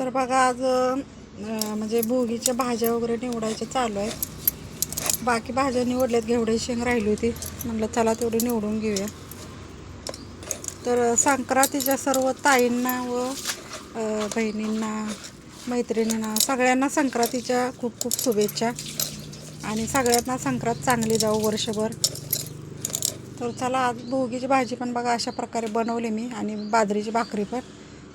तर बघा आज म्हणजे भोगीच्या भाज्या वगैरे निवडायच्या चालू आहेत. बाकी भाज्या निवडल्यात घेवडे शेंग राहिली होती. म्हणलं चला तेवढी निवडून घेऊया. तर संक्रांतीच्या सर्व ताईंना व बहिणींना मैत्रिणींना सगळ्यांना संक्रांतीच्या खूप खूप शुभेच्छा. आणि सगळ्यांना संक्रांत चांगली जाऊ वर्षभर. तर चला आज भोगीची भाजी पण बघा अशा प्रकारे बनवली मी आणि बाजरीची भाकरी पण.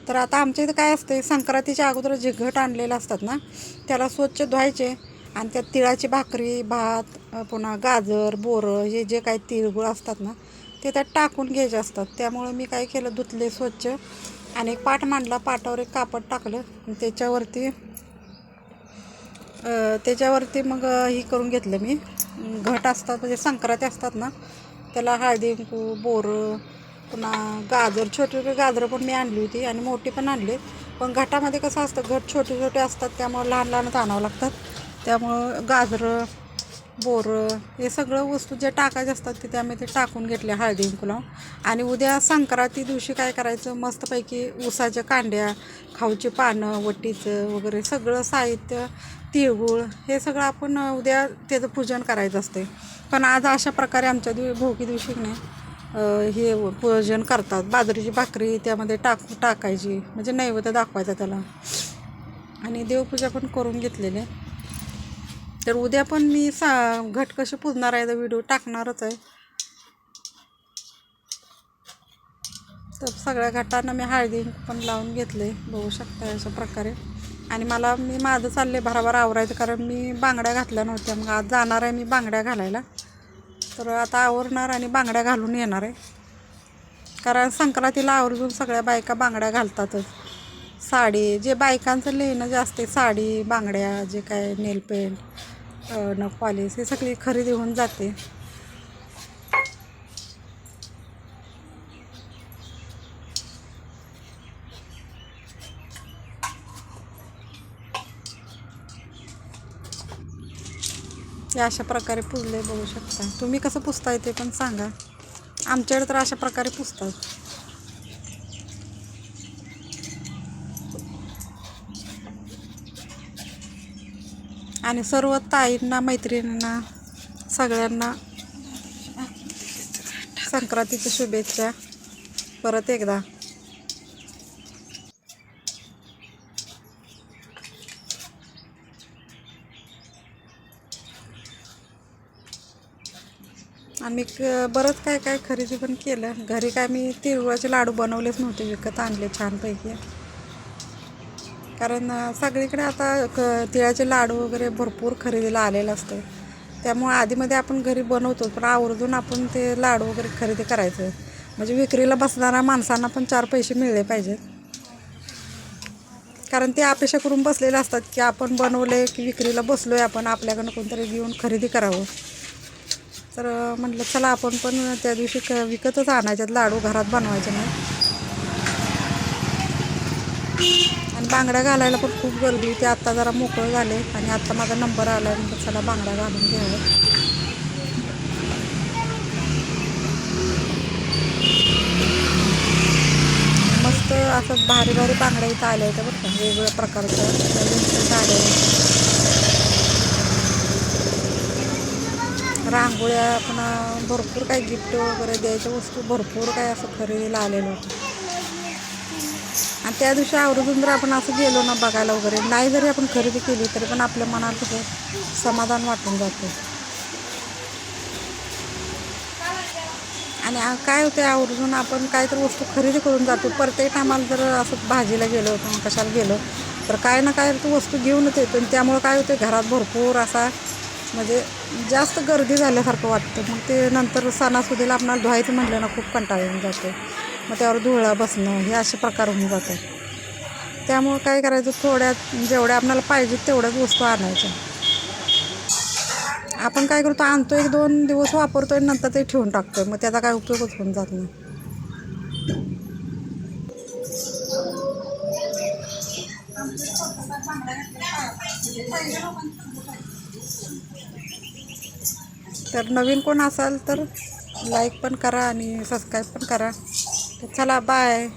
तर आता आमच्या इथं काय असते संक्रांतीच्या अगोदर जे घट आणलेलं असतात ना त्याला स्वच्छ धुवायचे. आणि त्यात तिळाची भाकरी भात पुन्हा गाजर बोरं हे जे काही तिळगुळ असतात ना ते त्यात टाकून घ्यायचे असतात. त्यामुळं मी काय केलं धुतले स्वच्छ. आणि एक पाट मांडला पाटावर एक कापड टाकलं. त्याच्यावरती त्याच्यावरती मग ही करून घेतलं मी. घट असतात म्हणजे संक्रांती असतात ना त्याला हळदी कुंकू बोरं पुन्हा गाजर छोटे छोटे गाजरं पण मी आणली होती आणि मोठी पण आणली. पण घटामध्ये कसं असतं घट छोटे छोटे असतात त्यामुळं लहान लहानच आणावं लागतात त्यामुळं गाजरं बोरं हे सगळं वस्तू ज्या टाकायचे असतात ते आम्ही ते टाकून घेतले हळदी कुंकू लावून आणि उद्या संक्रांती दिवशी काय करायचं मस्तपैकी ऊसाच्या कांड्या खाऊची पानं वटीचं वगैरे सगळं साहित्य तिळगुळ हे सगळं आपण उद्या त्याचं पूजन करायचं असते पण आज अशा प्रकारे आमच्या दिव भोगी दिवशी नाही हे पूजन करतात. बाजरीची भाकरी त्यामध्ये टाक टाकायची. म्हणजे नैवेद्य दाखवायचा त्याला. आणि देवपूजा पण करून घेतलेली तर उद्या पण मी सा घट कशी पुजणार आहे व्हिडिओ टाकणारच आहे. तर सगळ्या घटांना मी हळदी पण लावून घेतले. बघू शकता अशा प्रकारे. आणि मला मी माझं चालले भराभर आवरायचं कारण मी बांगड्या घातल्या नव्हत्या. मग आज जाणार आहे मी बांगड्या घालायला. तर आता आवरणार आणि बांगड्या घालून येणार आहे. कारण संक्रांतीला आवर्जून सगळ्या बायका बांगड्या घालतातच. साडी जे बायकांचं लेणं जे असते साडी बांगड्या जे काय नेलपेंट नख पॉलिश हे सगळी खरेदी होऊन जाते. हे अशा प्रकारे पुजले बघू शकता. तुम्ही कसं पुसताय ते पण सांगा. आमच्याकडे तर अशा प्रकारे पुसतात. आणि सर्व ताईंना मैत्रिणींना सगळ्यांना संक्रांतीच्या शुभेच्छा. परत एकदा. आणि क- बरंच काय काय खरेदी पण केलं. घरी काय मी तिळगुळाचे लाडू बनवलेच नव्हते विकत आणले छानपैकी. कारण सगळीकडे आता क तिळाचे लाडू वगैरे भरपूर खरेदीला आलेलं असतं. त्यामुळे आधीमध्ये आपण घरी बनवतो पण आवर्जून आपण ते लाडू वगैरे खरेदी करायचं. म्हणजे विक्रीला बसणाऱ्या माणसांना पण चार पैसे मिळले पाहिजेत. कारण ते अपेक्षा करून बसलेले असतात की आपण बनवले की विक्रीला बसलो आहे आपण आपल्याकडनं कोणतरी घेऊन खरेदी करावं. तर म्हटलं चला आपण पण त्या दिवशी क विकतच आणायच्यात लाडू घरात बनवायचे नाही. आणि बांगड्या घालायला पण खूप गर्दी होती. आत्ता जरा मोकळं झाले आणि आत्ता माझा नंबर आला आहे म्हणजे चला बांगड्या घालून घ्यावं मस्त असं भारी भारी बांगड्या इथं आल्या होत्या बरं का. वेगवेगळ्या प्रकारच्या. नवीन साड्या रांगोळ्या पुन्हा भरपूर काही गिफ्ट वगैरे द्यायच्या वस्तू भरपूर काही असं खरेदीला आलेलं होतं. आणि त्या दिवशी आवर्जून जर आपण असं गेलो ना बघायला वगैरे नाही जरी आपण खरेदी केली तरी पण आपल्या मनात कसं समाधान वाटून जातं. आणि काय होते आवर्जून आपण काहीतरी वस्तू खरेदी करून जातो. प्रत्येक टायमाला जर असं भाजीला गेलो किंवा कशाला गेलो तर काय ना काय तर वस्तू घेऊनच येतो. आणि त्यामुळं काय होते घरात भरपूर असा म्हणजे जास्त गर्दी झाल्यासारखं वाटतं. मग ते नंतर सणासुदीला आपणाला धुवायचं म्हटलं ना खूप कंटाळा येऊन जातो. मग त्यावर धुळा बसणं हे असे प्रकार होऊन जातात. त्यामुळं काय करायचं थोड्यात जेवढ्या आपल्याला पाहिजे तेवढ्याच वस्तू आणायच्या. आपण काय करतो आणतो एक दोन दिवस वापरतो आणि नंतर ते ठेवून टाकतो मग त्याचा काय उपयोगच होऊन जात नाही. तर नवीन कोण असाल तर लाईक पण करा आणि सबस्क्राईब पण करा. तर चला बाय